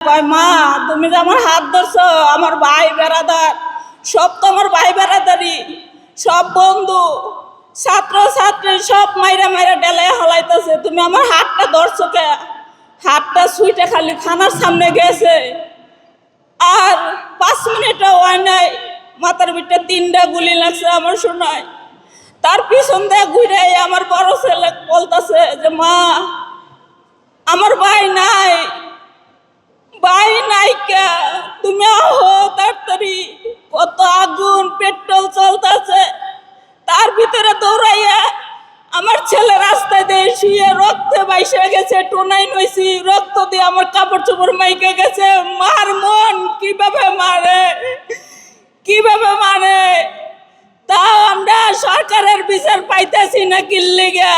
কয়, মা, তুমি যে আমার হাত ধরছো, আমার ভাই বেড়াদার, সব তো আমার ভাই বেড়াদারি সব বন্ধু, ছাত্র, ছাত্রী, সব মাইরা মাইরা ডেলে হলাইতেছে, তুমি আমার হাতটা ধরছো কে? হাতটা সুইটা খালি থানার সামনে গেছে। আর পাঁচ মিনিটও হয় নাই, মাথার ভিতরে তিনটা গুলি লাগছে আমার শোনায় তার পিছন দিয়ে ঘুরে আমার বড় ছেলে বলতেছে যে, মা, আমার ভাই নাই ভাই নাইকা তুমি আহো তাড়াতাড়ি। কত আগুন, পেট্রোল চলতেছে। তার ভিতরে দৌড়াইয়া আমার ছেলে রাস্তায় দিয়ে শুয়ে রক্তে বাইসে গেছে টোনাই নইছি। রক্ত দিয়ে আমার কাপড় চোপড় মাইকে গেছে। মার মন কীভাবে মারে? কীভাবে মারে? তাও আমরা সরকারের বিচার পাইতেছি না, কিল্লিগা।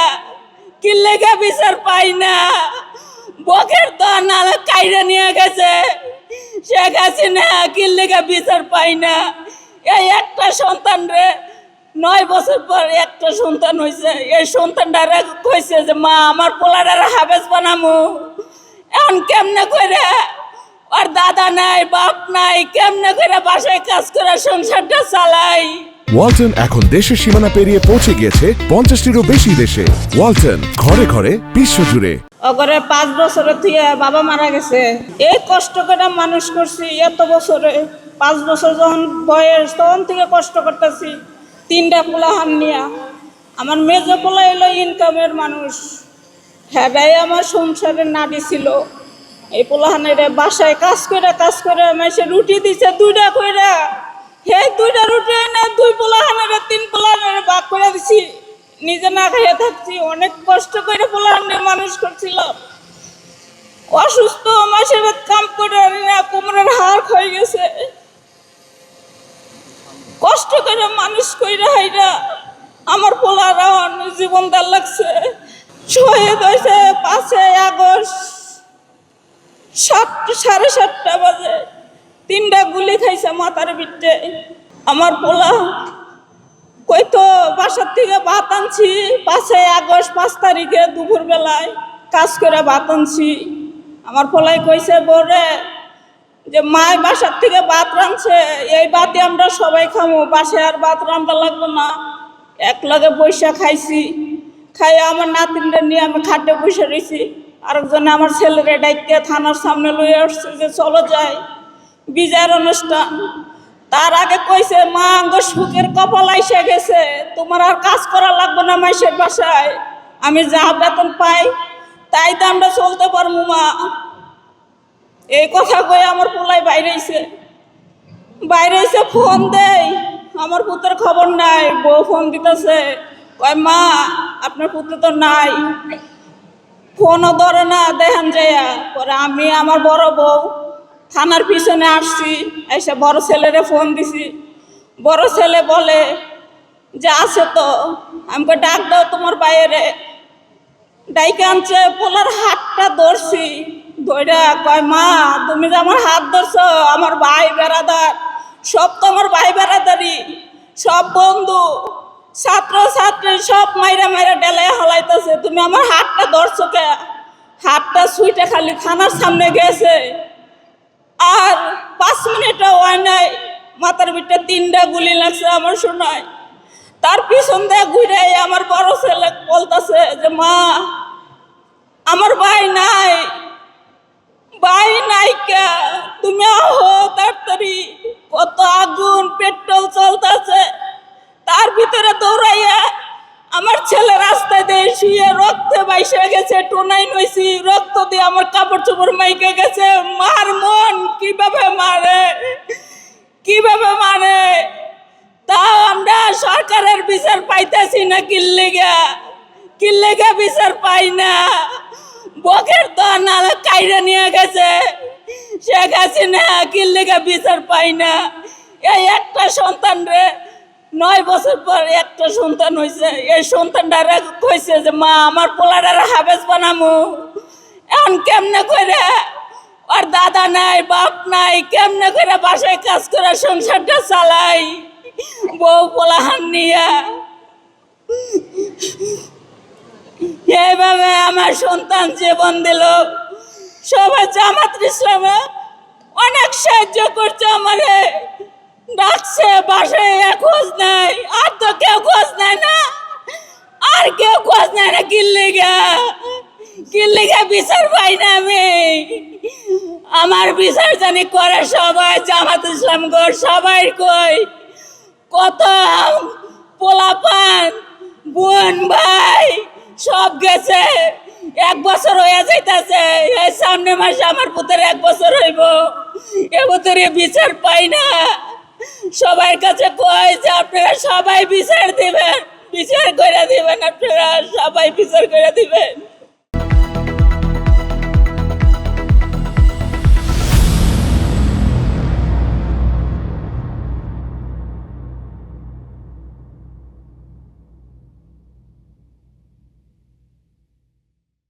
কিল্লিগা বিচার পাই না। বকের তো নালে কাইরে নিয়ে গেছে। শেখ হাসিনা কিল্লিগা বিচার পাই না। এই একটা সন্তান রে, নয় বছর পর একটা সন্তান হয়েছে এই সন্তানটারে কইছে যে, মা, আমার পোলারে হাবেস বানামু। এখন কেমনে করে আর দাদা নাই, বাপ নাই, কেমনে করে বাসায় কাজ করে সংসারটা চালাই? ওয়ালটন এখন দেশের সীমানা পেরিয়ে পৌঁছে গিয়েছে পঞ্চাশটিরও বেশি দেশে। ওয়ালটন, ঘরে ঘরে বিশ্বজুড়ে অগরে পাঁচ বছরের থেকে বাবা মারা গেছে। এই কষ্ট করে মানুষ করছি এত বছরে। পাঁচ বছর যখন বয়স, তখন থেকে কষ্ট করতেছি। তিনটা পোলাহান নিয়া। আমার মেজ পোলা এলো ইনকামের মানুষ। হ্যাঁ আমার সংসারের নাড়ি ছিল। এই পোলাহানের বাসায় কাজ করে কাজ করে মাসে রুটি দিছে, দুইটা কইরা। হে দুইটা রুটি এনে দুই পোলাহানের তিন পোলাহানের ভাগ করে দিছি। নিজে না খাইয়ে থাকছি, অনেক কষ্ট করে পোলাহানের মানুষ করছিলাম অসুস্থ মাসের কাম করে না, কোমরের হাড় হয়ে গেছে। কষ্ট করে মানুষ কইরা হাইরা আমার পোলারা জীবন দার লাগছে। শহীদ হয়েছে পাঁচে আগস্ট সাতটা সাড়ে সাতটা বাজে। তিনটা গুলি খাইছে মাথার বিটে আমার পোলা কই তো বাসার থেকে ভাত আনছি পাঁচে আগস্ট, পাঁচ তারিখে দুপুর বেলায় কাজ করে ভাত আনছি। আমার পোলাই কইছে বরে যে মায় বাসার থেকে ভাত রাঁধছে, এই ভাতে আমরা সবাই খামো বাসায় আর ভাত রান্না লাগবে না। এক লগে বৈশা খাইছি খাই আমার নাতিনটা নিয়ে আমি খাটে বসে রয়েছি আরেকজনে আমার ছেলেরে ডাইকে থানার সামনে লইয়ে আসছে যে চলো যাই। বিজয়ের অনুষ্ঠান। তার আগে কইছে, মা আঙ্গ সুখের কপাল আইসে গেছে। তোমার আর কাজ করা লাগবে না মাইসের বাসায়। আমি যা বেতন পাই, তাই তো আমরা চলতে পারব, মা। এই কথা কয়ে আমার পোলাই বাইরে আইছে। বাইরে এসে ফোন দেই আমার পুত্রের খবর নাই, বউ ফোন দিতেছে। কয়, মা, আপনার পুত্র তো নাই। ফোনও ধরে না দেখেন যাইয়া। পরে, আমি আমার বড় বউ থানার পিছনে আসছি, এসে বড় ছেলেরে ফোন দিছি। বড় ছেলে বলে যে, আছে তো, আমাকে ডাক দাও তোমার বাইরে ডাইকে আনছে, পোলার হাতটা ধরছি। ধইরা কয়, মা, তুমি যে আমার হাত ধরছো, আমার ভাই বেড়াদার, সব তো আমার ভাই বেড়াদারি সব বন্ধু, ছাত্র, ছাত্রী, সব মাইরা মাইরা ডেলে হলাইতেছে। তুমি আমার হাতটা ধরছো কে? হাতটা সুইটা খালি থানার সামনে গেছে। পাঁচ মিনিটও হয় নাই। মাথার ভিতরে তিনটা গুলি লাগছে আমার শোনায়। তার পিছন দিয়ে ঘুরে আমার বড় ছেলে বলতেছে যে, মা, আমার ভাই নাই। ভাই নাইকা তুমি আহো তাড়াতাড়ি। কত আগুন, পেট্রোল চলতেছে। তার ভিতরে দৌড়াইয়া আমার ছেলে রাস্তায় দিয়ে শুয়ে রক্তে বাইসে গেছে টোনাই নইছি। রক্ত দিয়ে আমার কাপড় চোপড় মাইকে গেছে। মার মন, কীভাবে মারে তাও আমরা সরকারের বিচার পাইতেছি না কিল্লিগা কিল্লিগা বিচার পাই না। বকের তো নালে কাইরে নিয়ে গেছে। শেখ হাসিনা কিল্লিগা বিচার পাই না। এই একটা সন্তান রে, নয় বছর পর একটা সন্তান হয়েছে এই সন্তানটারে কইছে যে, মা, আমার পোলারে হাবেস বানামু। এখন কেমনে করে আর দাদা নাই, বাপ নাই, কেমনে করে বাসায় কাজ করে, সংসারটা চালাই? বউ পোলাহান নিয়া এইভাবে আমার সন্তান জীবন দিল। সবাই জামাত ইসলামে। অনেক সাহায্য করছে আমারে। ডাকছে, বাসায় খোঁজ নাই। আর তো কেউ খোঁজ নাই না। আর কেউ খোঁজ নাই না কিল্লিগা কিল্লিগা বিচার পাই না আমি। আমার বিচার জানি করে সবাই, জামাত ইসলাম গো, সবাই কই। কত পোলাপান, বোন, ভাই। সব গেছে। এক বছর হয়ে যাইতেছে। এই সামনে মাসে আমার পুতের এক বছর হইব। এ ভিতরে বিচার পাই না। সবার কাছে কয় যে আপনারা সবাই বিচার দিবেন। বিচার করে দিবেন আপনারা। সবাই বিচার করে দিবেন।